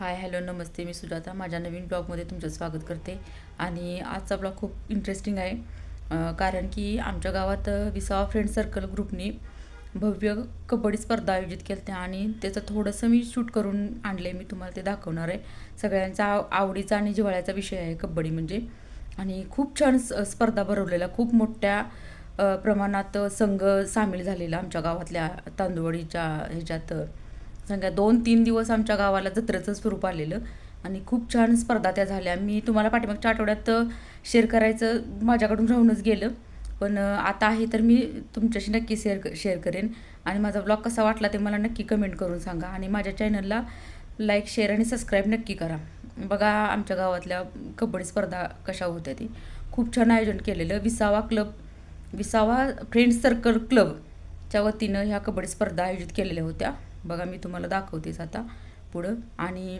Hi hello नमस्ते. मी सुजाता. माझ्या नवीन ब्लॉगमध्ये तुमचं स्वागत करते. आणि आजचा ब्लॉग खूप इंटरेस्टिंग आहे. कारण की आमच्या गावात विसावा फ्रेंड सर्कल ग्रुपनी भव्य कबड्डी स्पर्धा आयोजित केल्या त्या आणि त्याचं थोडंसं मी शूट करून आणले मी तुम्हाला ते दाखवणार आहे. सगळ्यांचा आव आवडीचा आणि जिव्हाळ्याचा विषय आहे कबड्डी म्हणजे. आणि खूप छान स्पर्धा भरवलेल्या खूप मोठ्या प्रमाणात संघ सामील झालेला आमच्या गावातल्या तांदूळवाडीच्या ह्याच्यात. सांगा दोन तीन दिवस आमच्या गावाला जत्रेचं स्वरूप आलेलं आणि खूप छान स्पर्धा त्या झाल्या. मी तुम्हाला पाठीमागच्या आठवड्यात शेअर करायचं माझ्याकडून राहूनच गेलं. पण आता आहे तर मी तुमच्याशी नक्की शेअर शेअर करेन. आणि माझा ब्लॉग कसा वाटला ते मला नक्की कमेंट करून सांगा. आणि माझ्या चॅनलला लाईक शेअर आणि सबस्क्राईब नक्की करा. बघा आमच्या गावातल्या कबड्डी स्पर्धा कशा होत्या ती. खूप छान आयोजन केलेलं. विसावा क्लब विसावा फ्रेंड्स सर्कल क्लबच्या वतीनं ह्या कबड्डी स्पर्धा आयोजित केलेल्या होत्या. बघा मी तुम्हाला दाखवतेच आता पुढं. आणि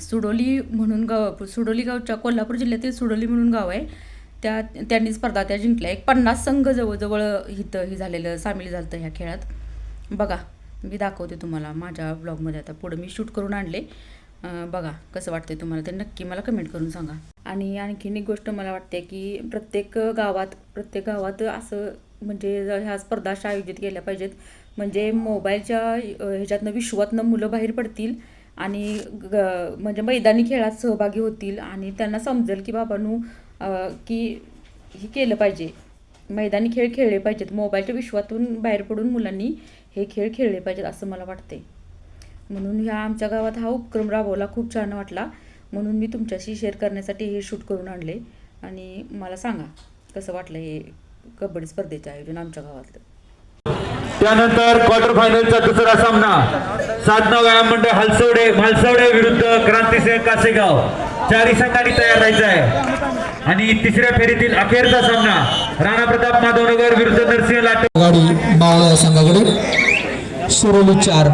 सुडोली म्हणून गाव सुडोली गावच्या कोल्हापूर जिल्ह्यातील सुडोली म्हणून गाव आहे. त्या त्यांनी स्पर्धा त्या जिंकल्या. एक पन्नास संघ जवळजवळ इथं हे झालेलं सामील झालं ह्या खेळात. बघा मी दाखवते तुम्हाला माझ्या ब्लॉगमध्ये आता. पुढं मी शूट करून आणले. बघा कसं वाटतंय तुम्हाला ते नक्की मला कमेंट करून सांगा. आणि आणखीन एक गोष्ट मला वाटते की प्रत्येक गावात प्रत्येक गावात असं म्हणजे ह्या स्पर्धा अशा आयोजित केल्या पाहिजेत. म्हणजे मोबाईलच्या ह्याच्यातनं विश्वातनं मुलं बाहेर पडतील आणि ग म्हणजे मैदानी खेळात सहभागी होतील आणि त्यांना समजेल की बाबांनो की हे केलं पाहिजे. मैदानी खेळ खेळले पाहिजेत. मोबाईलच्या विश्वातून बाहेर पडून मुलांनी हे खेळ खेळले पाहिजेत असं मला वाटते म्हणून ह्या आमच्या गावात हा उपक्रम राबवला खूप छान वाटला. म्हणून मी तुमच्याशी शेअर करण्यासाठी हे शूट करून आणले. आणि मला सांगा कसं वाटलं हे कबड्डी स्पर्धेचं आयोजन आमच्या गावातलं? त्यानंतर क्वार्टर फायनलचा दुसरा सामना. साधना व्यायाम मंडळ हलसवडे म्हालसवडे विरुद्ध क्रांतीसिंह कासेगाव. चारी संघांनी तयार राहायचं आहे. आणि तिसऱ्या फेरीतील अखेरचा सामना राणा प्रताप माधवनगर विरुद्ध नरसिंह लाटे गाडी मावळा संघाकडे. सुरोली चार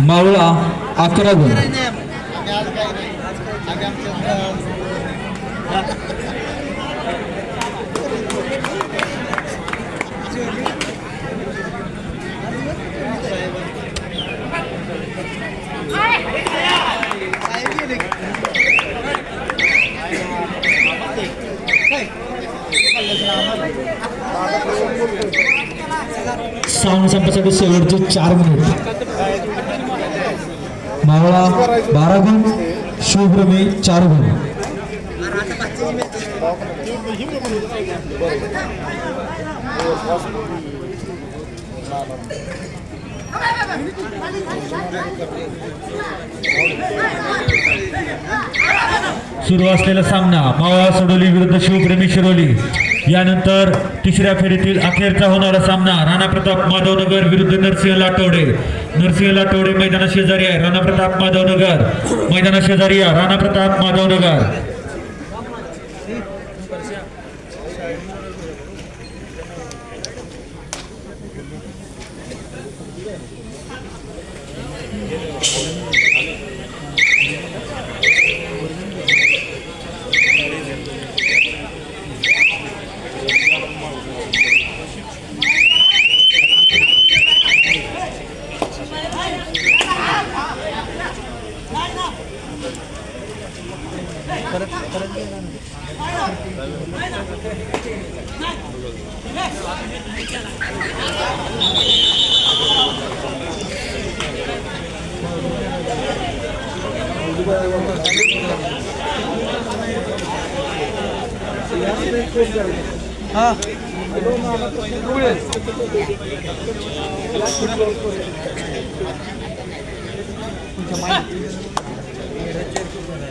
मावळा अकरा गुण साऊंड संपासाठी शेवटचे चार मिनिट मावळा बारा गुण शुभ्रमे चार गुण Thank you. सुरू असलेला सामना मावळा सोडोली विरुद्ध शिवप्रेमी शिरोली. यानंतर तिसऱ्या फेरीतील अखेरचा होणारा सामना राणा प्रताप माधवनगर विरुद्ध नरसिंह लाटवडे नरसिंह लाटवडे मैदाना शेजारी आहे. राणा प्रताप माधवनगर मैदाना शेजारी आहे. राणा प्रताप माधवनगर हा. तुमच्या माहिती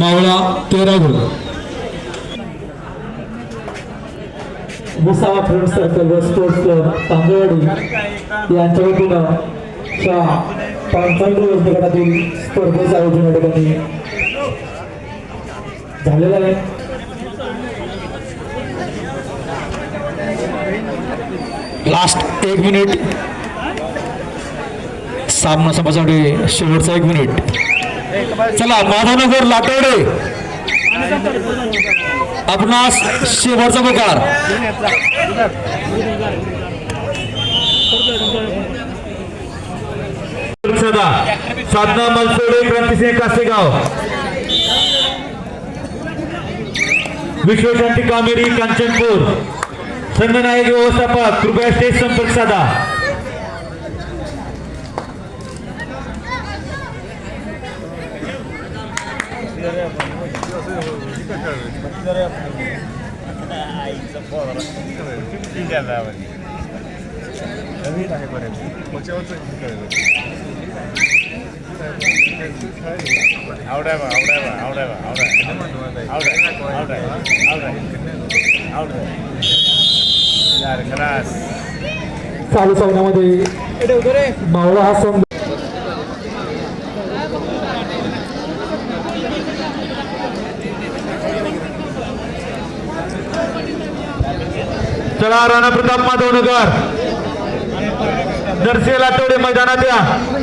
मावळा तेरा गुण विसावा फ्रेंड सर्कल व स्पोर्ट्स क्लब तांदळवाडी यांच्या वतीनं च्या पांचाळी गटातील स्पर्धेचं आयोजन या ठिकाणी झालेला आहे. लास्ट एक मिनिट सामना संपासाठी शेवटचा एक मिनिट चला, माधवनगर लाटवडे आपणास शेवटचा सदा साधना मनसोडे, क्रांतिसिंह कासेगाव. विश्वशांती कामेरी, कांचनपूर. संघनायक व्यवस्थापक, कृपया स्टेज संपर्क साधा. नवीन आहे बरेच कळलं आवडाय बा आवडाय बा आवडाय बा आवडाय. आवडाय आवडाय आवडाय. चालू सामन्यामध्ये मावळा हा संघ चला राणा प्रताप माधवनगर. नरसिंह लाटोडे मैदानात या.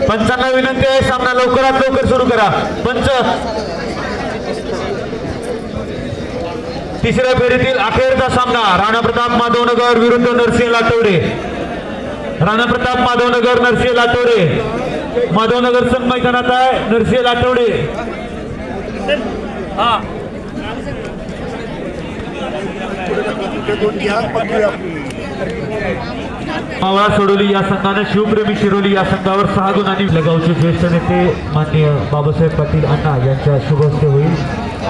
पंचांना विनंती आहे सामना लवकरात लवकर सुरू करा. पंच. तिसऱ्या फेरीतील अखेरचा सामना राणा प्रताप माधवनगर विरुद्ध नरसिंह लाटोडे राणा प्रताप माधवनगर नरसिंह लाटोडे माधवनगर संघ मैदानात आहे नरसिंह लाटोडे हा. मावळा सोडोली या संघाने शिवप्रेमी शिरोली या संघावर सहा गुणांनी गावचे ज्येष्ठ नेते माननीय बाबासाहेब पाटील अण्णा यांच्या शुभ हस्ते होईल.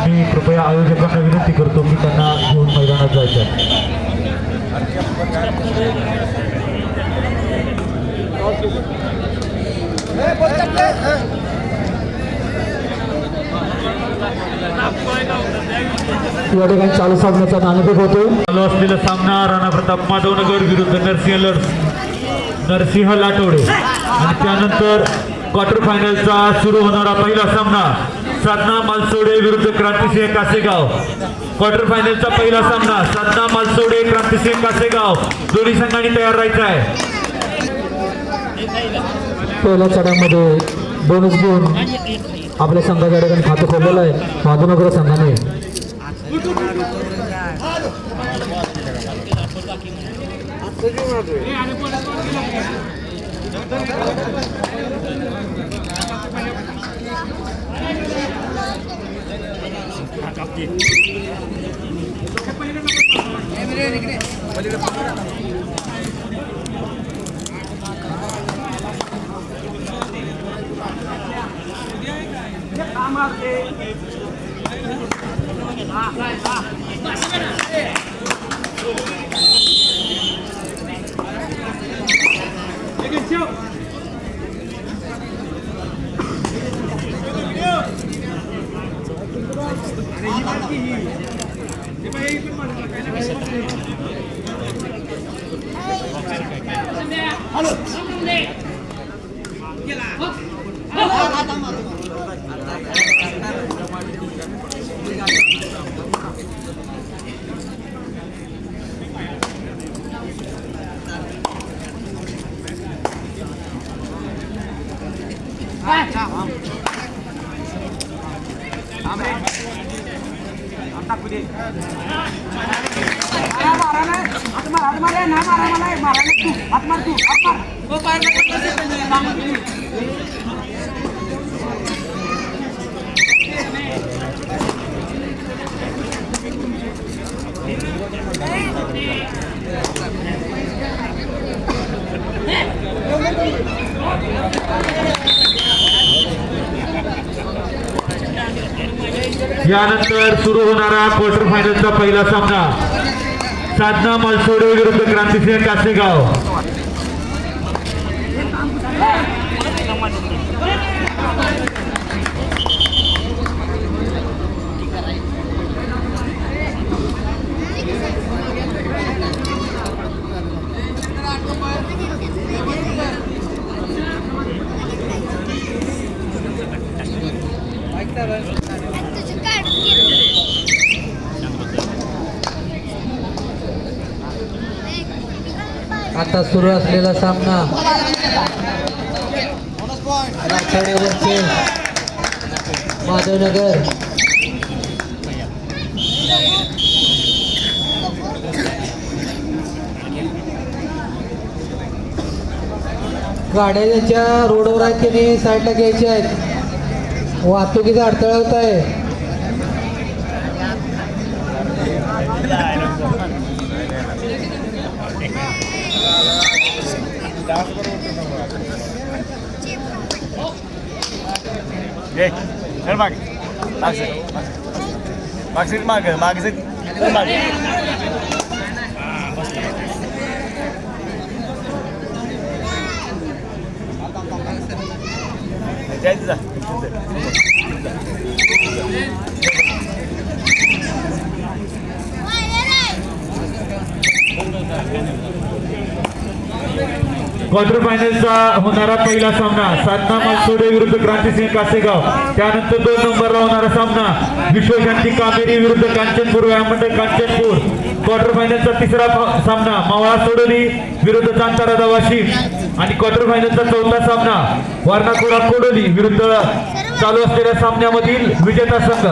मी कृपया आयोजकांना विनंती करतो की त्यांना घेऊन मैदानात जायचं आहे. या ठिकाणी चालू सामन्याचा नाणेफेक होतो चालू असलेला सामना राणा प्रताप माधवनगर विरुद्ध नरसिंह लढ नरसिंह लाटवडे आणि त्यानंतर क्वार्टर फायनलचा सुरू होणारा पहिला सामना साधना मालसोडे विरुद्ध क्रांतिसिंह कासेगाव. क्वार्टर फायनलचा पहिला सामना साधना मालसोडे क्रांतिसिंह कासेगाव. दोन्ही संघांनी तयार राहायचं आहे. पहिल्या चढ्यामध्ये बोनस घेऊन आपल्या संघाच्या ठिकाणी खातं खोललेलं आहे. माधुनगर संघाने. Hallo! यानंतर सुरू होणारा क्वार्टर फायनलचा पहिला सामना. साधना मालसोडे विरुद्ध क्रांतिसिंह कासेगाव आता सुरू असलेला सामना. राठोडेवरचे माधवनगर. गाड्या ज्यांच्या रोडवर आहेत त्यांनी साईडला घ्यायच्या आहेत. वाहतुकीचा अडथळा होत आहे. चल मागे. मागसे. मागसे माग मागसे. मागे. जायचं क्वार्टर फायनलचा होणारा पहिला सामना साधना मालसोडे विरुद्ध क्रांतीसिंह कासेगाव. त्यानंतर दोन नंबरला होणारा सामना विश्वशांती कामेरी विरुद्ध कांचनपूर व्यायामंडळ कांचनपूर. क्वार्टर फायनलचा तिसरा सामना मावळा सोडोली विरुद्ध चांतारा वाशिम आणि क्वार्टर फायनलचा चौथा सामना वारणाकोरा कोडोली विरुद्ध चालू असलेल्या सामन्यामधील विजेता संघ.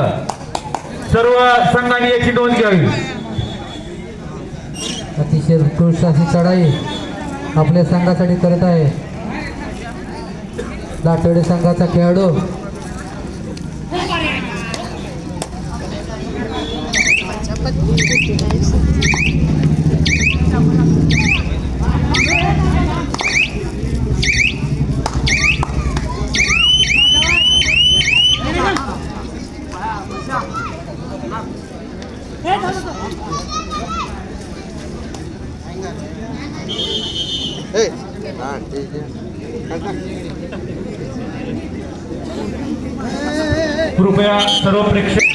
सर्व संघांनी याची नोंद घ्यावी. अतिशय उत्कृष्ट अशी चढाई. आपल्या संघासाठी करत आहे. लाटोडे संघाचा खेळाडू. कृपया सर्व प्रेक्षक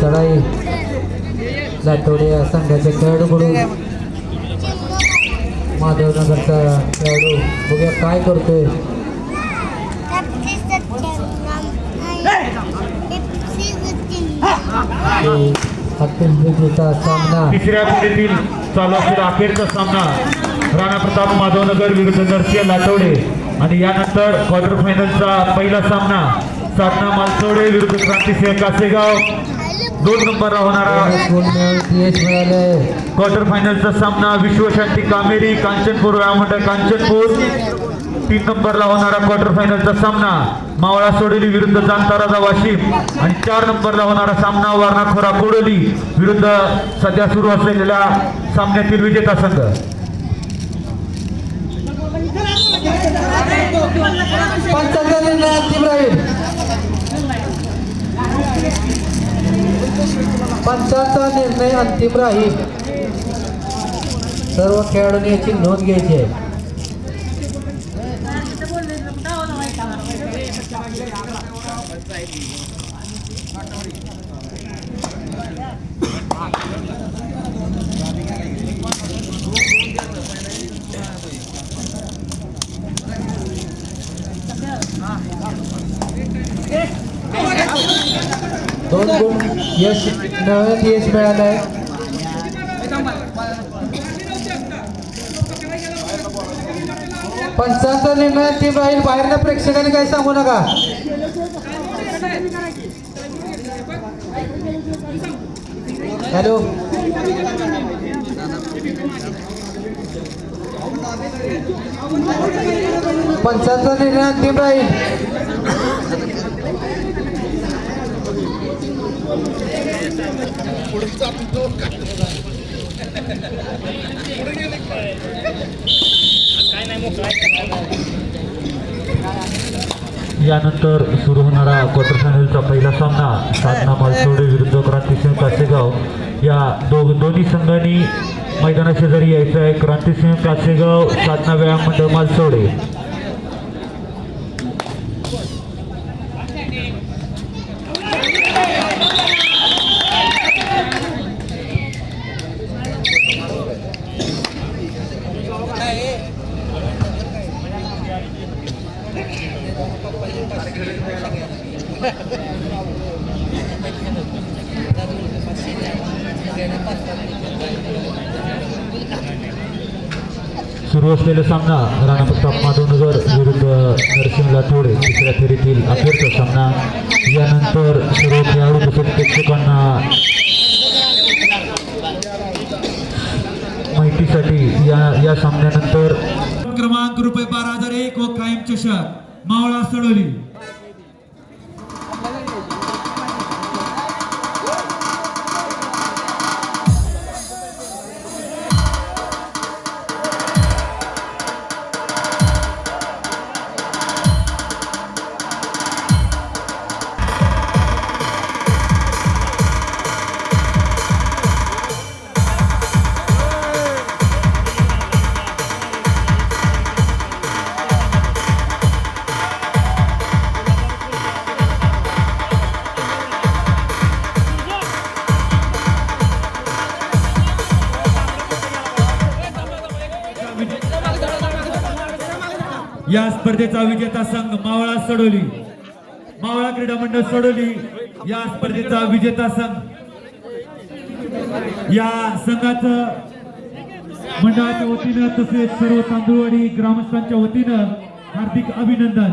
चढाई. लाटोडे संघाचे संघाच्या खेळाडूकडून माधवनगरचा खेळाडू. बघूया काय करतोय. सामना. तिसऱ्या फेरीतील चालू असलेला अखेरचा सामना. राणा प्रताप माधवनगर विरुद्ध नरसिंह लाटवडे आणि यानंतर क्वार्टर फायनलचा पहिला सामना. साधना मालसोडे विरुद्ध क्रांतिसिंह कासेगाव. दोन नंबरला होणारा क्वार्टर फायनलचा सामना विश्वशांती कामेरी कांचनपूर व्यायामंडळ कांचनपूर. तीन नंबरला होणारा क्वार्टर फायनलचा सामना मावळा सोडोली विरुद्ध जांताराजा वाशिम. आणि चार नंबरला होणारा सामना वारणाखोरा कोडोली विरुद्ध सध्या सुरू असलेल्या सामन्यातील विजेता संघ पंचांचा निर्णय अंतिम राहील पंचांचा निर्णय अंतिम राहील. सर्व खेळाडूंनी याची नोंद घ्यायची आहे. दोन गुण. यश मिळवण्यात यश मिळालं आहे पंचांचा निर्णय ती राहील बाहेरच्या प्रेक्षकांनी काही सांगू नका. हॅलो. पंचांचा निर्णय अंतिम राहील यानंतर सुरू होणारा क्वार्टर फायनलचा पहिला सामना साधना मालसोडे विरुद्ध क्रांतिसिंह कासेगाव या दोघ दोन्ही संघांनी मैदानाशेजारी यायचं आहे. क्रांतिसिंह कासेगाव साधना व्यायाम मंडळ मालसोडे सुरू सामना राणा प्रताप माधवनगर विरुद्ध नरसिंह लातोडे तिसऱ्या फेरीतील अखेरचा सामना. यानंतर सर्व खेळाडू तसेच प्रेक्षकांना माहितीसाठी या या सामन्यानंतर क्रमांक रुपये बारा हजार एक व कायम चषक मावळा सडोली. स्पर्धेचा विजेता संघ मावळा सडोली. मावळा क्रीडा मंडळ सडोली या स्पर्धेचा विजेता संघ. या संघाचं मंडळाच्या वतीनं तसेच सर्व तांदूळवाडी ग्रामस्थांच्या वतीनं हार्दिक अभिनंदन.